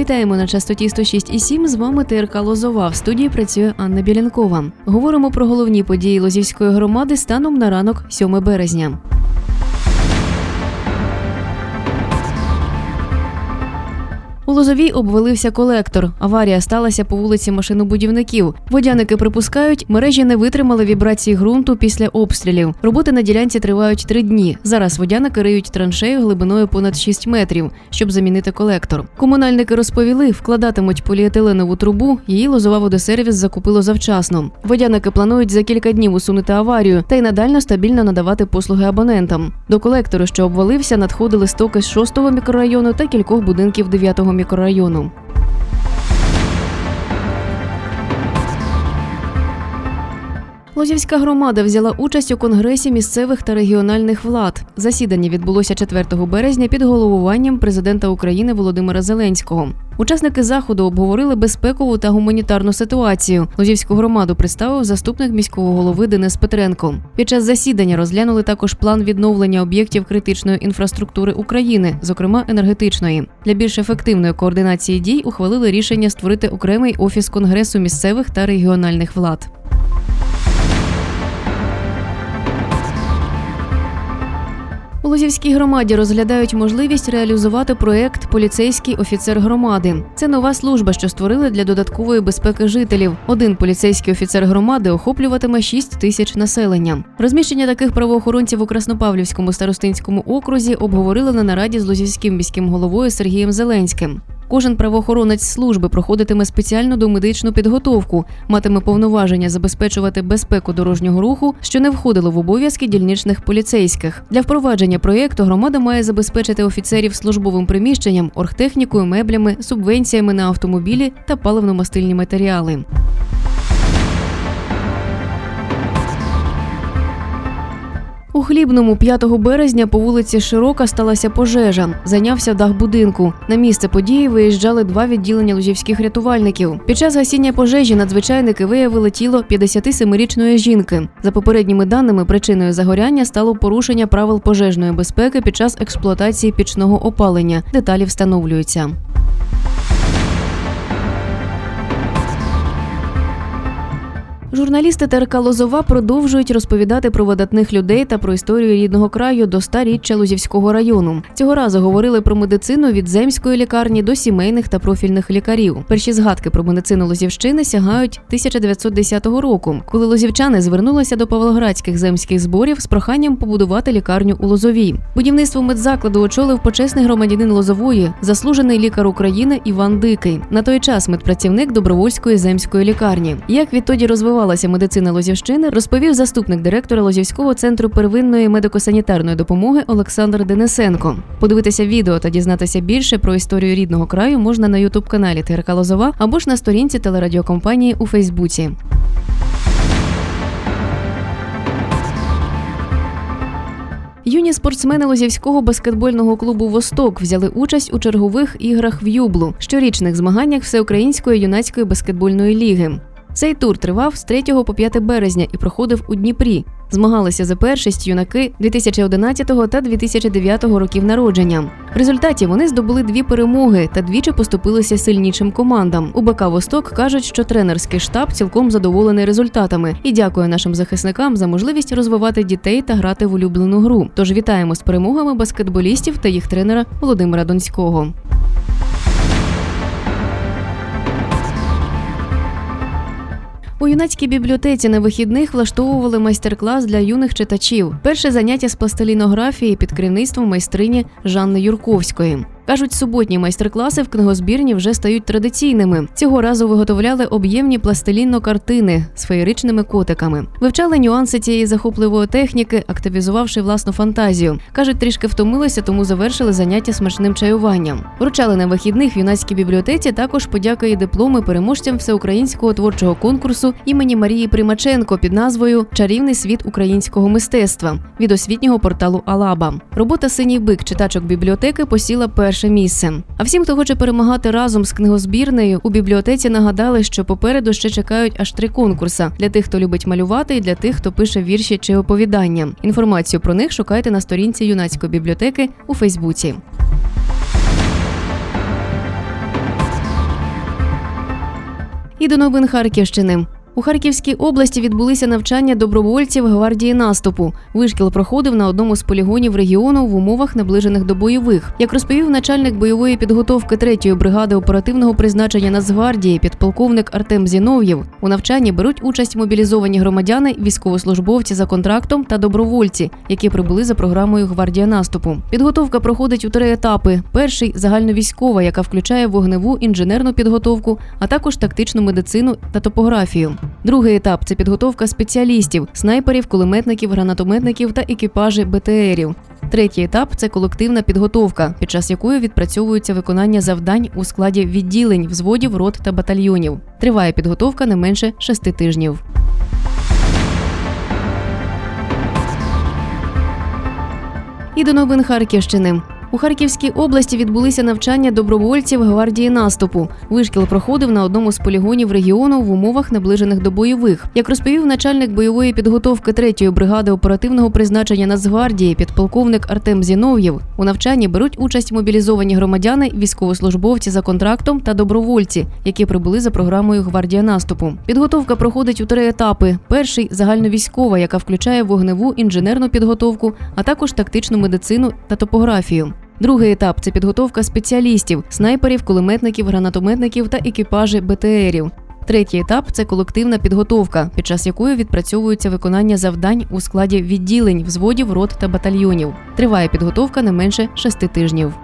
Вітаємо на частоті 106,7. З вами ТРК Лозова. В студії працює Анна Білянкова. Говоримо про головні події Лозівської громади станом на ранок 7 березня. У Лозовій обвалився колектор. Аварія сталася по вулиці машинобудівників. Водяники припускають, мережі не витримали вібрації ґрунту після обстрілів. Роботи на ділянці тривають три дні. Зараз водяники риють траншею глибиною понад 6 метрів, щоб замінити колектор. Комунальники розповіли, вкладатимуть поліетиленову трубу. Її лозова водосервіс закупило завчасно. Водяники планують за кілька днів усунути аварію та й надально стабільно надавати послуги абонентам. До колектору, що обвалився, надходили стоки з 6-го мікрорайону та кількох будинків 9-го мікрорайону мікрорайону. Лозівська громада взяла участь у конгресі місцевих та регіональних влад. Засідання відбулося 4 березня під головуванням президента України Володимира Зеленського. Учасники заходу обговорили безпекову та гуманітарну ситуацію. Лозівську громаду представив заступник міського голови Денис Петренко. Під час засідання розглянули також план відновлення об'єктів критичної інфраструктури України, зокрема енергетичної. Для більш ефективної координації дій ухвалили рішення створити окремий офіс конгресу місцевих та регіональних влад. У Лозівській громаді розглядають можливість реалізувати проект Поліцейський офіцер громади. Це нова служба, що створили для додаткової безпеки жителів. Один поліцейський офіцер громади охоплюватиме 6 тисяч населення. Розміщення таких правоохоронців у Краснопавлівському старостинському окрузі обговорили на нараді з Лозівським міським головою Сергієм Зеленським. Кожен правоохоронець служби проходитиме спеціальну домедичну підготовку, матиме повноваження забезпечувати безпеку дорожнього руху, що не входило в обов'язки дільничних поліцейських. Для впровадження проєкту громада має забезпечити офіцерів службовим приміщенням, оргтехнікою, меблями, субвенціями на автомобілі та паливно-мастильні матеріали. У хлібному 5 березня по вулиці Широка сталася пожежа. Зайнявся дах будинку. На місце події виїжджали два відділення лужівських рятувальників. Під час гасіння пожежі надзвичайники виявили тіло 57-річної жінки. За попередніми даними, причиною загоряння стало порушення правил пожежної безпеки під час експлуатації пічного опалення. Деталі встановлюються. Журналісти ТРК Лозова продовжують розповідати про видатних людей та про історію рідного краю до старіччя Лозівського району. Цього разу говорили про медицину від земської лікарні до сімейних та профільних лікарів. Перші згадки про медицину Лозівщини сягають 1910 року, коли лозівчани звернулися до павлоградських земських зборів з проханням побудувати лікарню у Лозовій. Будівництво медзакладу очолив почесний громадянин Лозової, заслужений лікар України Іван Дикий. На той час медпрацівник добровольської земської лікарні. Як відтоді розвивалася медицина Лозівщини, розповів заступник директора Лозівського центру первинної медико-санітарної допомоги Олександр Денисенко. Подивитися відео та дізнатися більше про історію рідного краю можна на ютуб каналі ТРК Лозова або ж на сторінці телерадіокомпанії у Фейсбуці. Юні спортсмени Лозівського баскетбольного клубу Восток взяли участь у чергових іграх в Юблу, щорічних змаганнях Всеукраїнської юнацької баскетбольної ліги. Цей тур тривав з 3 по 5 березня і проходив у Дніпрі. Змагалися за першість юнаки 2011 та 2009 років народження. В результаті вони здобули дві перемоги та двічі поступилися сильнішим командам. У БК Восток кажуть, що тренерський штаб цілком задоволений результатами і дякує нашим захисникам за можливість розвивати дітей та грати в улюблену гру. Тож вітаємо з перемогами баскетболістів та їх тренера Володимира Донського. У юнацькій бібліотеці на вихідних влаштовували майстер-клас для юних читачів. Перше заняття з пластилінографії під керівництвом майстрині Жанни Юрковської. Кажуть, суботні майстер-класи в книгозбірні вже стають традиційними. Цього разу виготовляли об'ємні пластилінно-картини з феєричними котиками. Вивчали нюанси цієї захопливої техніки, активізувавши власну фантазію. Кажуть, трішки втомилися, тому завершили заняття смачним чаюванням. Вручали на вихідних в юнацькій бібліотеці також подяки і дипломи переможцям всеукраїнського творчого конкурсу імені Марії Примаченко під назвою Чарівний світ українського мистецтва від освітнього порталу Алаба. Робота Синій бик читачок бібліотеки посіла перше місце. А всім, хто хоче перемагати разом з книгозбірнею, у бібліотеці нагадали, що попереду ще чекають аж три конкурси для тих, хто любить малювати, і для тих, хто пише вірші чи оповідання. Інформацію про них шукайте на сторінці юнацької бібліотеки у Фейсбуці. І до новин Харківщини. У Харківській області відбулися навчання добровольців гвардії наступу. Вишкіл проходив на одному з полігонів регіону в умовах наближених до бойових. Як розповів начальник бойової підготовки 3-ї бригади оперативного призначення Нацгвардії, підполковник Артем Зінов'єв, у навчанні беруть участь мобілізовані громадяни, військовослужбовці за контрактом та добровольці, які прибули за програмою Гвардія наступу. Підготовка проходить у три етапи: перший загальновійськова, яка включає вогневу інженерну підготовку, а також тактичну медицину та топографію. Другий етап це підготовка спеціалістів, снайперів, кулеметників, гранатометників та екіпажі БТРів. Третій етап це колективна підготовка, під час якої відпрацьовується виконання завдань у складі відділень, взводів, рот та батальйонів. Триває підготовка не менше шести тижнів. І до новин Харківщини. У Харківській області відбулися навчання добровольців гвардії наступу. Вишкіл проходив на одному з полігонів регіону в умовах наближених до бойових. Як розповів начальник бойової підготовки 3-ї бригади оперативного призначення Нацгвардії, підполковник Артем Зінов'єв, у навчанні беруть участь мобілізовані громадяни, військовослужбовці за контрактом та добровольці, які прибули за програмою Гвардія наступу. Підготовка проходить у три етапи: перший загальновійськова, яка включає вогневу інженерну підготовку, а також тактичну медицину та топографію. Другий етап це підготовка спеціалістів, снайперів, кулеметників, гранатометників та екіпажі БТРів. Третій етап це колективна підготовка, під час якої відпрацьовується виконання завдань у складі відділень, взводів, рот та батальйонів. Триває підготовка не менше шести тижнів.